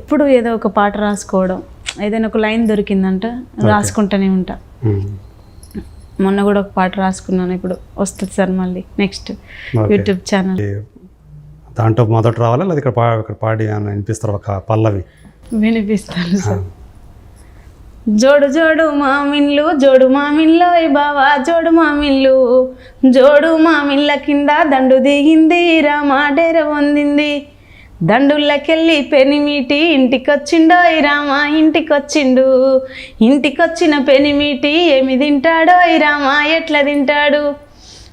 ఎప్పుడు ఏదో ఒక పాట రాసుకోవడం ఏదైనా ఒక లైన్ దొరికిందంట రాసుకుంటూనే ఉంటా. మొన్న కూడా ఒక పాట రాసుకున్నాను ఇప్పుడు వస్తుంది సార్ మళ్ళీ నెక్స్ట్. YouTube channel. దాంట్లో మొదట రావాలా లేదా ఇక్కడ పా ఇక్కడ పాడి వినిపిస్తారు ఒక పల్లవి? వినిపిస్తాను సార్. జోడు జోడు మామిన్లు జోడు మామిన్లో బావా జోడు మామిన్లు. జోడు మామిన్ల కింద దండు దిగింది రామా డేర పొందింది. దండుల్లకెళ్ళి పెనిమిటి ఇంటికొచ్చిండో రామా ఇంటికొచ్చిండు. ఇంటికొచ్చిన పెనిమిటి ఏమి తింటాడో రామా ఎట్లా తింటాడు?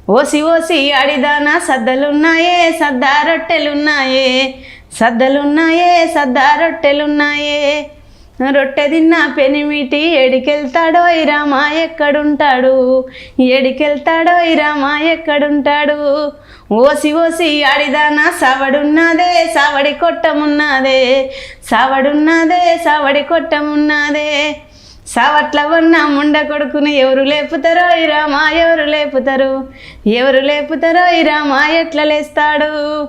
ఓసి ఓసి అడిదానా సద్దలున్నాయే సద్దా రొట్టెలున్నాయే. సద్దలున్నాయే సద్దా రొట్టెలున్నాయే. రొట్టె తిన్న పెనిమిటి ఎడికెళ్తాడో ఇరామా ఎక్కడుంటాడు? ఎడికెళ్తాడో ఇరామా ఎక్కడుంటాడు? ఓసి ఓసి అడిదానా సవడున్నదే సవడి కొట్టమున్నదే సవడున్నదే సవడి కొట్టమున్నదే. సవట్ల ఉన్న ముండ కొడుకుని ఎవరు లేపుతారో ఇరామా ఎవరు లేపుతారు? ఎవరు లేపుతారో ఇరామా ఎట్లా లేస్తాడు?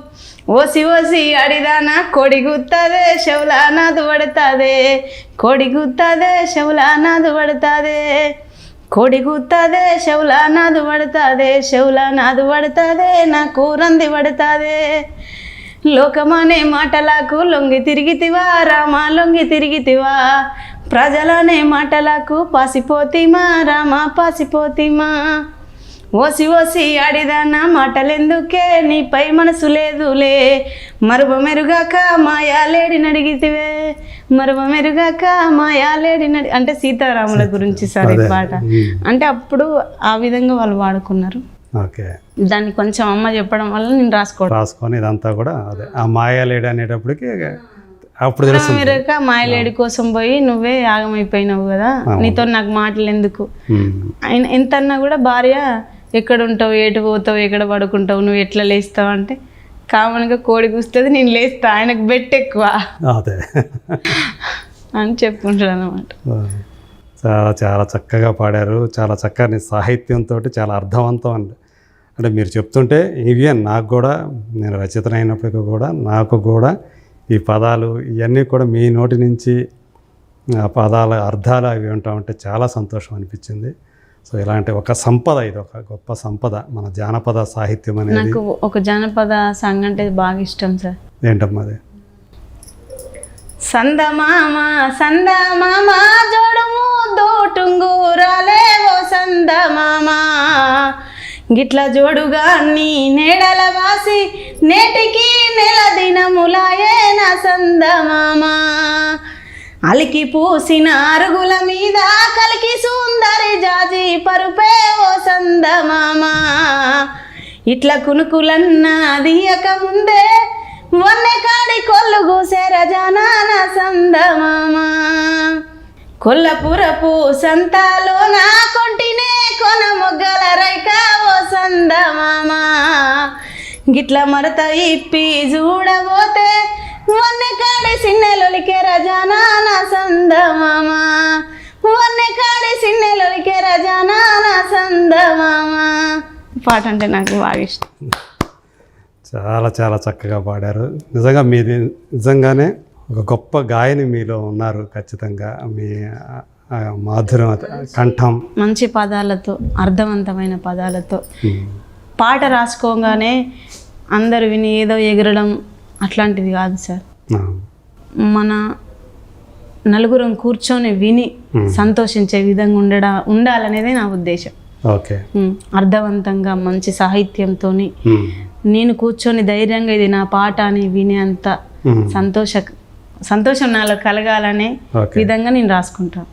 ఓసి ఓసి అడిదానా కోడి శవులా నాదు పడతాదే. కోడి శవులా నాదు పడతాదే. కోడి శవులా నాదు పడుతుంది. శవులా నాదు పడతాదే నా కూరంది పడతాదే. లోకమనే మాటలకు లొంగి తిరిగితివా రామా లొంగి తిరిగితివా. ప్రజలనే మాటలకు పాసిపోతిమా రామా పాసిపోతిమా. ఓసి ఓసి ఆడిదానా మాటలెందుకే? నీపై మనసు లేదులే. మరువ మెరుగాక మాయాలేడి నడిగితివే మరువ మెరుగాక మాయాలేడి నడి అంటే సీతారాముల గురించి సార్ ఈ. పాట. అంటే అప్పుడు ఆ విధంగా వాళ్ళు వాడుకున్నారు. ఓకే. దాన్ని కొంచెం అమ్మ చెప్పడం వల్ల నేను రాసుకోవడం. రాసుకొని ఇదంతా కూడా అదే. ఆ మాయాలేడు అనేటప్పటికి అప్పుడు మెరుగాక మాయలేడి కోసం పోయి నువ్వే ఆగమైపోయినావు కదా. నీతో నాకు మాటలు ఎందుకు. ఆయన ఎంతన్నా కూడా భార్య ఎక్కడ ఉంటావు ఏటు పోతావు ఎక్కడ పడుకుంటావు నువ్వు ఎట్లా లేస్తావు అంటే కామన్గా కోడి కూస్తుంది నేను లేస్తా ఆయనకు బెట్ ఎక్కువ. అదే. అని చెప్పుకుంటాడు అనమాట చాలా చాలా చక్కగా పాడారు. చాలా చక్కని సాహిత్యంతో చాలా అర్థవంతం అండి. అంటే మీరు చెప్తుంటే ఇవి నాకు కూడా నేను రచయితన అయినప్పటికీ కూడా నాకు కూడా ఈ పదాలు ఇవన్నీ కూడా మీ నోటి నుంచి ఆ పదాల అర్థాలు అవి వింటా ఉంటే చాలా సంతోషం అనిపించింది. సో ఇలాంటి ఒక సంపద ఇది ఒక గొప్ప సంపద మన జానపద సాహిత్యం అనేది. నాకు ఒక జానపద సాంగ్ అంటే బాగా ఇష్టం సార్. ఏంటమ్మా అది? సందమామ సందమామ జోడుము దోటుంగురాలే ఓ సందమామ. గిట్ల జోడుగా నీ నేడల వాసి నేటికి నెల దినములాయే నా సందమామా అలికి పూసిన అరుగుల మీద కలికి సుందరి జాజి పరుపే ఓ సందమామా ఇట్లా కునుకులన్నాదియక ముందే వన్నె కాడి కొల్లు గూసే జనాన సందమామా. కొల్లపురపు సంతాలో నా కొంటినే కొన మొగ్గల రైక ఓ సందమామా గిట్ల మరత ఇప్పి చూడబోతే వన్నె కాడి సిన్నెలొలికెర జనాన సందమామ. వన్నె కాడి సిన్నెలొలికెర జనాన సందమామ. పాట అంటే నాకు బాగా ఇష్టం. చాలా చాలా చక్కగా పాడారు. నిజంగా మీది నిజంగానే ఒక గొప్ప గాయని మీలో ఉన్నారు ఖచ్చితంగా. మీ మాధుర్యం కంఠం. మంచి పదాలతో అర్థవంతమైన పదాలతో. పాట రాసుకోగానే అందరు విని ఏదో ఎగరడం అట్లాంటిది కాదు సార్. మన నలుగురం కూర్చొని విని సంతోషించే విధంగా ఉండడా ఉండాలనేదే నా ఉద్దేశం. ఓకే. ఉమ్, అర్థవంతంగా మంచి సాహిత్యంతో ఉమ్, నేను కూర్చొని ధైర్యంగా ఇది నా పాట అని వినేంత సంతోష సంతోషం నాలో కలగాలనే విధంగా నేను రాసుకుంటాను